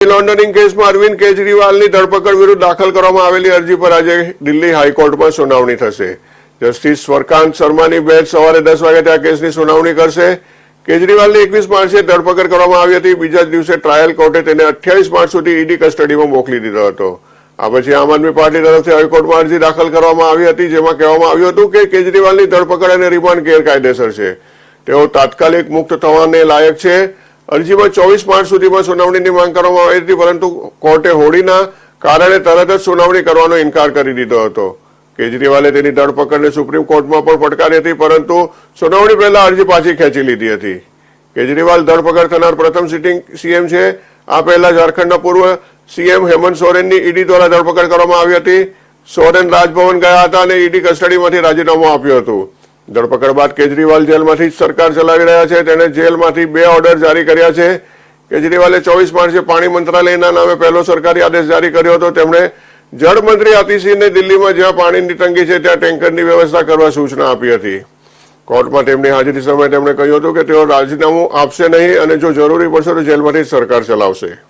Laundering કેસમાં અરવિંદ કેજરીવાલની ધરપકડ વિરુદ્ધ દાખલ કરવામાં આવેલી અરજી પર આજે દિલ્હી હાઈકોર્ટમાં સુનાવણી થશે. જસ્ટિસ સ્વરકાંત શર્માની બેચ સવારે દસ વાગે આ કેસની સુનાવણી કરશે. કેજરીવાલની એકવીસ માર્ચે ધરપકડ કરવામાં આવી હતી. બીજા જ દિવસે ટ્રાયલ કોર્ટે તેને અઠ્યાવીસ માર્ચ સુધી ઈડી કસ્ટડીમાં મોકલી દીધો હતો. આ પછી આમ આદમી પાર્ટી તરફથી હાઈકોર્ટમાં અરજી દાખલ કરવામાં આવી હતી, જેમાં કહેવામાં આવ્યું હતું કે કેજરીવાલની ધરપકડ અને રિમાન્ડ ગેરકાયદેસર છે. તેઓ તાત્કાલિક મુક્ત થવાને લાયક છે. અરજીમાં ચોવીસ માર્ચ સુધીમાં સુનાવણીની માંગ કરવામાં આવી હતી, પરંતુ કોર્ટે હોળીના કારણે તરત જ સુનાવણી કરવાનો ઇનકાર કરી દીધો હતો. કેજરીવાલે તેની ધરપકડને સુપ્રીમ કોર્ટમાં પણ પડકારી હતી, પરંતુ સુનાવણી પહેલા અરજી પાછી ખેંચી લીધી હતી. કેજરીવાલ ધરપકડ થનાર પ્રથમ સિટિંગ સીએમ છે. આ પહેલા ઝારખંડના પૂર્વ સીએમ હેમંત સોરેનની ઈડી દ્વારા ધરપકડ કરવામાં આવી હતી. સોરેન રાજભવન ગયા હતા અને ઈડી કસ્ટડીમાંથી રાજીનામું આપ્યું હતું. ધરપકડ બાદ કેજરીવાલ જેલમાંથી સરકાર ચલાવી રહ્યા છે. તેણે જેલમાંથી બે ઓર્ડર જારી કર્યા છે. કેજરીવાલે ચોવીસ માર્ચે પાણી મંત્રાલયના નામે પહેલો સરકારી આદેશ જારી કર્યો હતો. તેમણે જળમંત્રી આતિશીને દિલ્હીમાં જ્યાં પાણીની તંગી છે, ત્યાં ટેન્કરની વ્યવસ્થા કરવા સૂચના આપી હતી. કોર્ટમાં તેમની હાજરી સમયે તેમણે કહ્યું હતું કે તેઓ રાજીનામું આપશે નહીં અને જો જરૂરી પડશે તો જેલમાંથી સરકાર ચલાવશે.